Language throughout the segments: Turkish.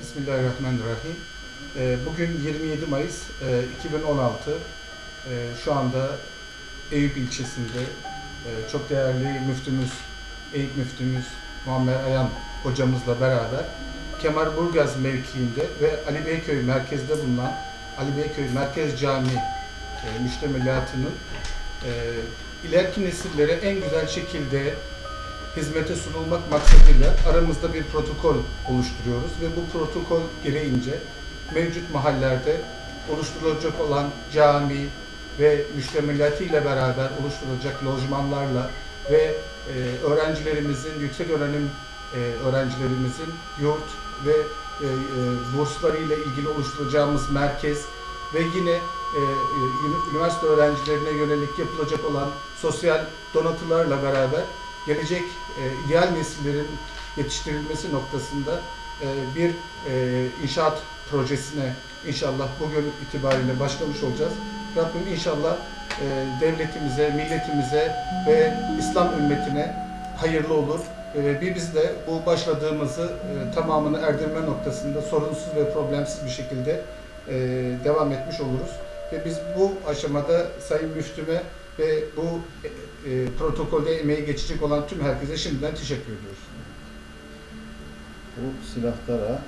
Bismillahirrahmanirrahim. Ee, Bugün 27 Mayıs e, 2016. Ee, Şu anda Eyüp ilçesinde e, çok değerli müftümüz, Eyüp müftümüz Muammer Ayan hocamızla beraber Kemerburgaz mevkiinde ve Ali Beyköy merkezde bulunan Ali Beyköy Merkez Camii e, müştemilatının e, ileriki nesillere en güzel şekilde hizmete sunulmak maksadıyla aramızda bir protokol oluşturuyoruz ve bu protokol gereğince mevcut mahallelerde oluşturulacak olan cami ve müştemilatıyla beraber oluşturulacak lojmanlarla ve e, öğrencilerimizin, yüksek öğrenim e, öğrencilerimizin yurt ve e, e, burslarıyla ilgili oluşturacağımız merkez ve yine e, üniversite öğrencilerine yönelik yapılacak olan sosyal donatılarla beraber gelecek e, ideal nesillerin yetiştirilmesi noktasında e, bir e, inşaat projesine inşallah bugün itibariyle başlamış olacağız. Rabbim inşallah e, devletimize, milletimize ve İslam ümmetine hayırlı olur. E, bir biz de bu başladığımızı e, tamamını erdirme noktasında sorunsuz ve problemsiz bir şekilde e, devam etmiş oluruz. Ve biz bu aşamada Sayın Müftüme ve bu e, e, protokolde emeği geçecek olan tüm herkese şimdiden teşekkür ediyoruz. Bu silahtara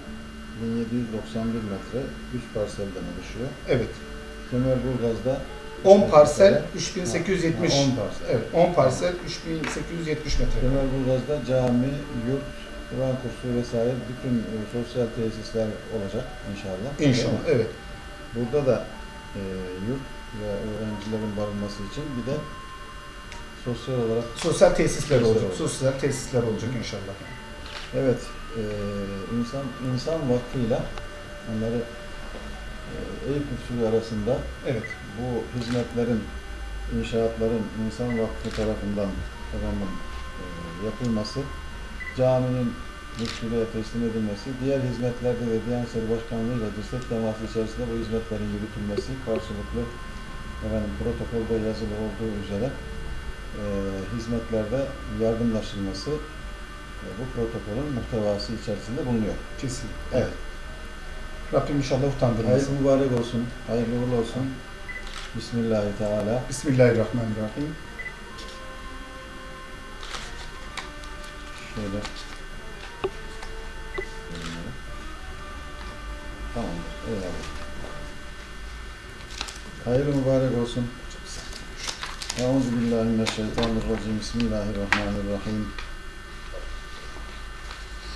1791 metre 3 parselden oluşuyor. Evet. Kemerburgaz'da 10 parsel Ha, 3870. 10 parsel. Evet, 10 parsel 3870 metre. Kemerburgaz'da cami, yurt, Kur'an kursu vesaire bütün e, sosyal tesisler olacak inşallah. İnşallah. Evet. Burada da e, yurt ve öğrencilerin barınması için bir de sosyal olarak Sosyal tesisler olacak. olacak. Sosyal tesisler olacak inşallah. evet e, insan insan vakfıyla onları e, Eyüp Müftülüğü arasında Evet. bu hizmetlerin, inşaatların insan vakfı tarafından efendim, e, yapılması, caminin müftülüğe teslim edilmesi, diğer hizmetlerde de Diyanet İşleri Başkanlığı ile dirsek teması içerisinde bu hizmetlerin yürütülmesi karşılıklı efendim, protokolde yazılı olduğu üzere e, hizmetlerde yardımlaşılması e, bu protokolün muhtevası içerisinde bulunuyor. Kesin. Evet. Rabbim inşallah utandırmasın. Hayırlı mübarek olsun, hayırlı uğurlu olsun. Bismillahirrahmanirrahim. Bismillahirrahmanirrahim. Şöyle. Tamamdır. Eyvallah. Hayırlı mübarek olsun. Euzu billahi mineşşeytanirracim. Bismillahirrahmanirrahim.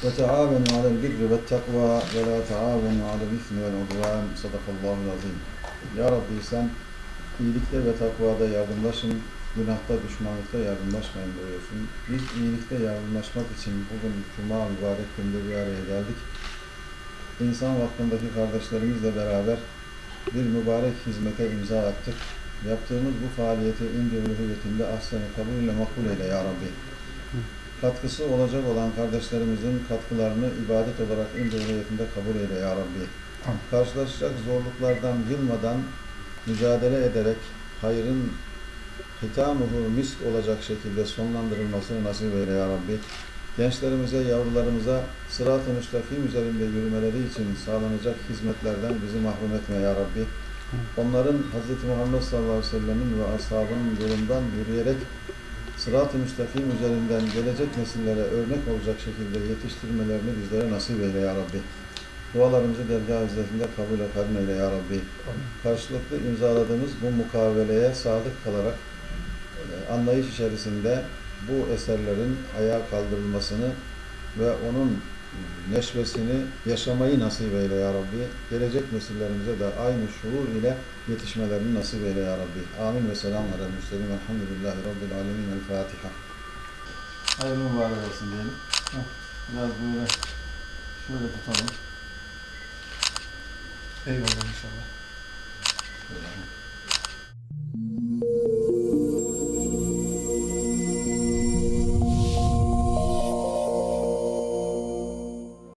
Ve taavenu alel birri ve takva ve la taavenu alel ismi vel udvan. Sadakallahu azim. Ya Rabbi sen iyilikte ve takvada yardımlaşın, günahta, düşmanlıkta yardımlaşmayın buyuruyorsun. Biz iyilikte yardımlaşmak için bugün Cuma mübarek günde bir araya geldik. İnsan vakfındaki kardeşlerimizle beraber bir mübarek hizmete imza attık. Yaptığımız bu faaliyeti indi hürriyetinde aslen kabul ile makbul eyle ya Rabbi. Katkısı olacak olan kardeşlerimizin katkılarını ibadet olarak indi hürriyetinde kabul eyle ya Rabbi. Karşılaşacak zorluklardan yılmadan mücadele ederek hayrın hitamuhu misk olacak şekilde sonlandırılmasını nasip eyle ya Rabbi. Gençlerimize, yavrularımıza sırat-ı müstakim üzerinde yürümeleri için sağlanacak hizmetlerden bizi mahrum etme ya Rabbi. Onların Hz. Muhammed sallallahu aleyhi ve sellemin ve ashabının yolundan yürüyerek sırat-ı müstakim üzerinden gelecek nesillere örnek olacak şekilde yetiştirmelerini bizlere nasip eyle ya Rabbi. Dualarımızı dergah izzetinde kabul et eyle ya Rabbi. Karşılıklı imzaladığımız bu mukaveleye sadık kalarak anlayış içerisinde bu eserlerin ayağa kaldırılmasını ve onun neşvesini yaşamayı nasip eyle ya Rabbi. Gelecek nesillerimize de aynı şuur ile yetişmelerini nasip eyle ya Rabbi. Amin ve selamun aleyhi ve sellem. Elhamdülillahi Rabbil alemin. El Fatiha. Hayırlı mübarek olsun diyelim. Heh, Biraz böyle şöyle tutalım. Eyvallah inşallah. Şöyle.